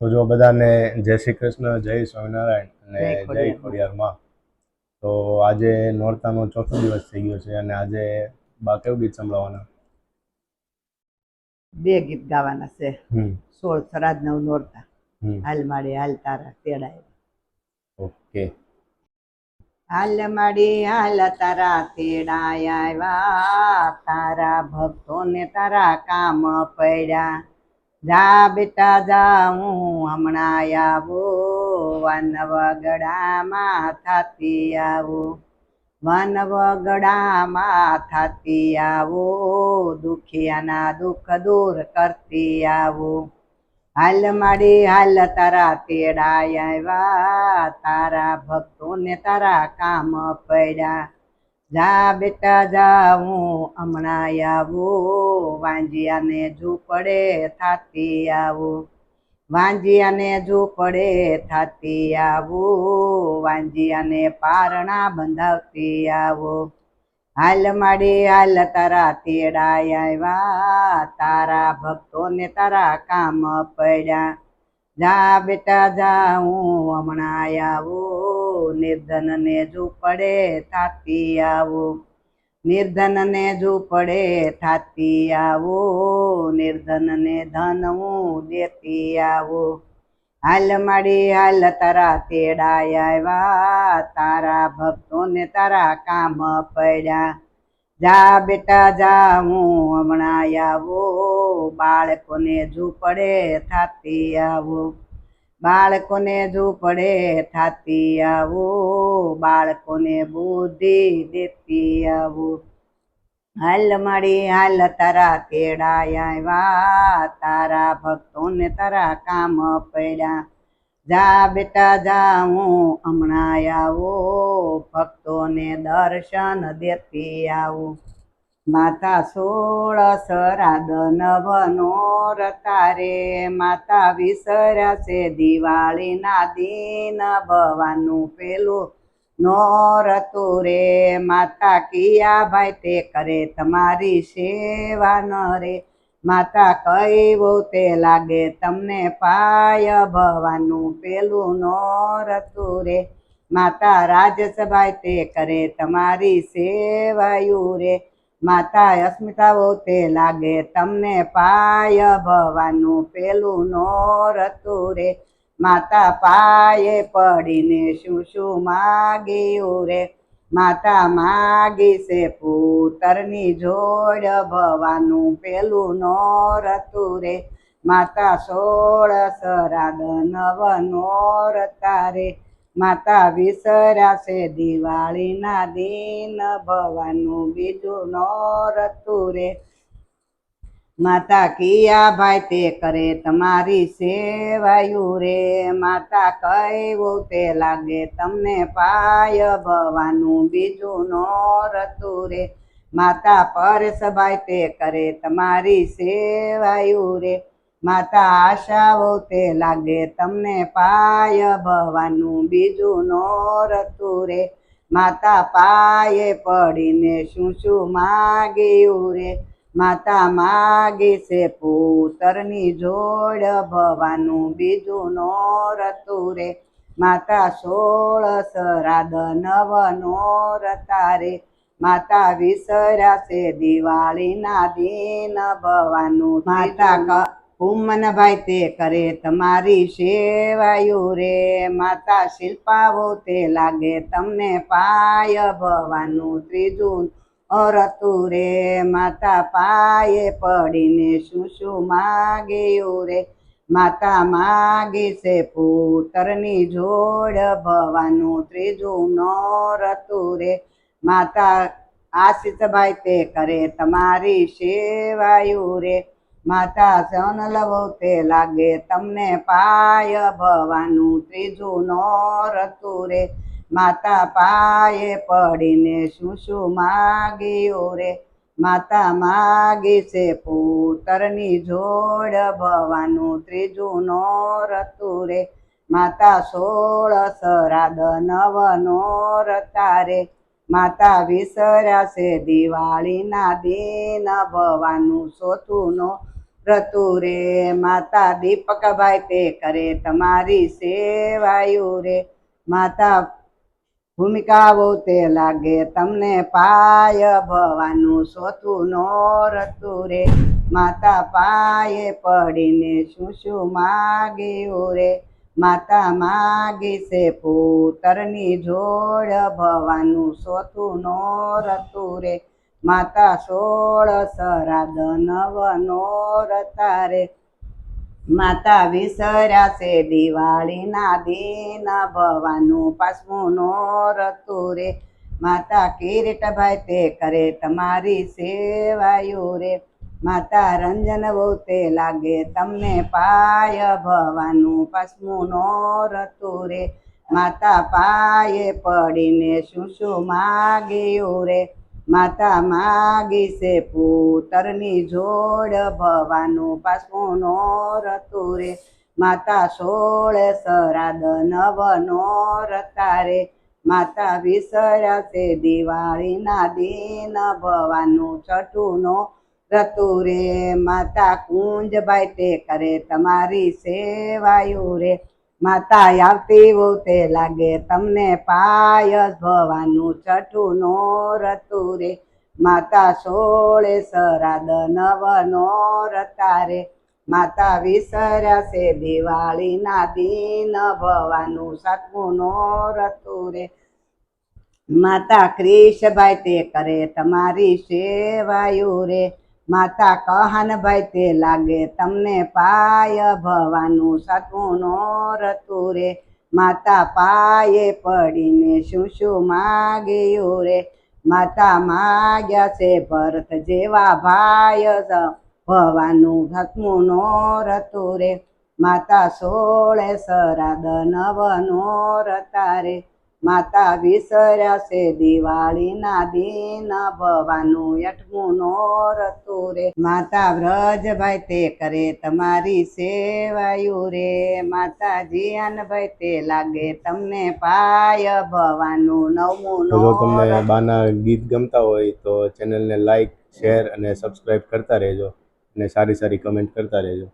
તો જો બધાને જય શ્રી કૃષ્ણ જય સ્વામિનારાયણ અને જય ખોડિયારમાં. તો આજે નોરતાનો ચોથો દિવસ થઈ ગયો છે અને આજે બા કેવું ગીત સંભળાવવાના? બે ગીત ગાવાના છે. સોળ સરાજ નવ નોરતા. હાલ માડી હાલ તારા તેડાય. ઓકે. હાલ માડી હાલ તારા તેડાય આવ્યા. તારા ભક્તોને તારા કામ પડ્યા. જા બેટા, જા, હું હમણાં આવો. વનવગડામાં થાતી આવું. વનવગડામાં થાતી આવો. દુખિયાના દુઃખ દૂર કરતી આવો. હાલ માડી હાલ તારા તેડા આવ્યા. તારા ભક્તોને તારા કામ પડ્યા. જા બેટા જા હમણાં આવું. વાંજિયાને પડે થાતી આવું. વાંજિયાને પડે થાતી આવું. વાંજિયાને પારણા બંધાવતી આવો. હાલ માડી હાલ તારા તેડા આવ્યા તારા ભક્તોને તારા કામ પડ્યા. જા બેટા, જા, હું હમણાં આવું નિર્ધનને ઝૂંપડે થાતી આવું. નિર્ધનને ઝૂંપડે થાતી આવું. નિર્ધનને ધન હું દેતી આવું. હાલ માડી હાલ તારા તેડાય આવ્યા. તારા ભક્તોને તારા કામ પડ્યા. જા બેટા, જા, હું હમણાં આવો. બાળકોને ઝૂંપડે થાતી આવું. બાળકોને ઝૂંપડે થાતી આવો. બાળકોને બુદ્ધિ દેતી આવું. હાલ માડી હાલ તારા તેડાય આવ્યા તારા ભક્તોને તારા કામ પડ્યા. જા બેટા, જા, હું હમણાં આવો. ભક્તોને દર્શન દેતી આવું. માતા સોળ શ્રાદ્ધ નવ તારે માતા વિસરશે દિવાળીના દિન. ભવાનું પેલું નોરતું રે માતા કિયા ભાઈ તે કરે તમારી સેવા ન રે માતા કઈ તે લાગે, તમને પાય ભવાનું પેલું નોરતું રે માતા રાજસભાય તે કરે, તમારી સેવાયું રે માતા અસ્મિતા તે લાગે, તમને પાય ભવાનું પેલું નોરતું રે માતા પાયે પડીને શું શું માગ્યું રે માતા માગી છે પુતરની જોડ ભવાનું પેલું નોરતું રે. માતા સોળ સરાદ નવ નોરતા તારે માતા વિસરાશે દિવાળીના દિન ભવાનું બીજું નોરતું રે. માતા કિયા ભાઈ, તે કરે તમારી સેવાયું રે. માતા કહેવું તે લાગે, તમને પાય ભવાનું બીજું નોરતું રે. માતા પરેશભાઈ તે કરે તમારી સેવાયું રે. માતા આશાઓ તે લાગે, તમને પાય ભવાનું બીજું નોરતું રે. માતા પાયે પડીને શું શું માગ્યું રે? માતા માગે છે પુતરની જોડ ભવાનું બીજું નોરતું રે. માતા સોળ સરાદ નવ નોરતા રે. માતા વિસર્યાશે દિવાળીના દિન ભવાનું માતા હુમનભાઈ તે કરે તમારી સેવાયું રે. માતા શિલ્પાઓ તે લાગે તમને પાય ભવાનું ત્રીજું અરતું રે માતા પાયે પડીને શું શું માગ્યું રે? માતા માગી છે પુત્રની જોડ ભવાનું ત્રીજું નોરતું રે માતા આશિષભાઈ તે કરે તમારી સેવાયું રે. માતા સન લવો, તે લાગે તમને પાય ભવાનું ત્રીજું નોરતું રે માતા પાયે પડીને શું શું માગ્યું રે? માતા માગી છે પુતરની જોડ ભવાનું ત્રીજું નો રતુ રે. માતા સોળ સરાદ નવ નોરતા તારે માતા વિસર્યાશે દિવાળીના દિન ભવાનું ચોથું નો રતુ રે. માતા દીપકભાઈ તે કરે તમારી સેવાયું રે. માતા ભૂમિકાઓ તે લાગે તમને પાય ભવાનું સોતું નો રતું રે. માતા પાયે પડીને શું શું માગ્યું રે? માતા માગી છે પુતરની જોડ ભવાનું સોતું નો રતું રે. માતા સોળ સરાદ નવ નો રતા રે. માતા વિસરાશે દિવાળીના દિન ભવાનું પાસમું નો રે. માતા કિરીટભાઈ તે કરે તમારી સેવાયુ રે. માતા રંજન બહુ તે લાગે તમને પાય ભવાનું પાસમું નો રે. માતા પાયે પડીને શું શું માગ્યું રે? માતા માગી છે પુતરની જોડ, ભવાનું પાસમું નો રતુ રે. માતા સોળ સરાદ નવ નો રતારે માતા વિસર્યા છે દિવાળીના દિન, ભવાનું છઠ્ઠું નો રતુ રે. માતા કુંજભાઈ તે કરે તમારી સેવાયુ રે. માતા આવતી તે લાગે, તમને પાયસ ભવાનું છઠ્ઠું નો રતું રે, માતા સોળે સરાદ નવ નો રતા રે. માતા વિસર્યા દિવાળીના દિન, ભવાનું સાતમું નો રતું રે. માતા ક્રિશભાઈ તે કરે તમારી સેવાયુ રે. માતા કહાનભાઈ તે લાગે તમને પાય ભવાનું સાતમું નો રતું રે. માતા પાયે પડીને શું શું માગ્યું રે? માતા માગ્યા છે ભરત જેવા ભાય ભવાનું સાતમું નો રતું રે. માતા સોળે સરાદ નવ નો રતા રે. માતા વિસર્યા દિવાળીના દિન ભવાનું અઠમું નો રતું રે. માતા વ્રજભાઈ તે કરે તમારી સેવાયુ રે. માતા જીયાનભાઈ તે લાગે તમને પાય ભવાનું નવમું જો તમને બાના ગીત ગમતા હોય તો ચેનલને લાઈક શેર અને સબસ્ક્રાઈબ કરતા રહેજો અને સારી સારી કમેન્ટ કરતા રહેજો.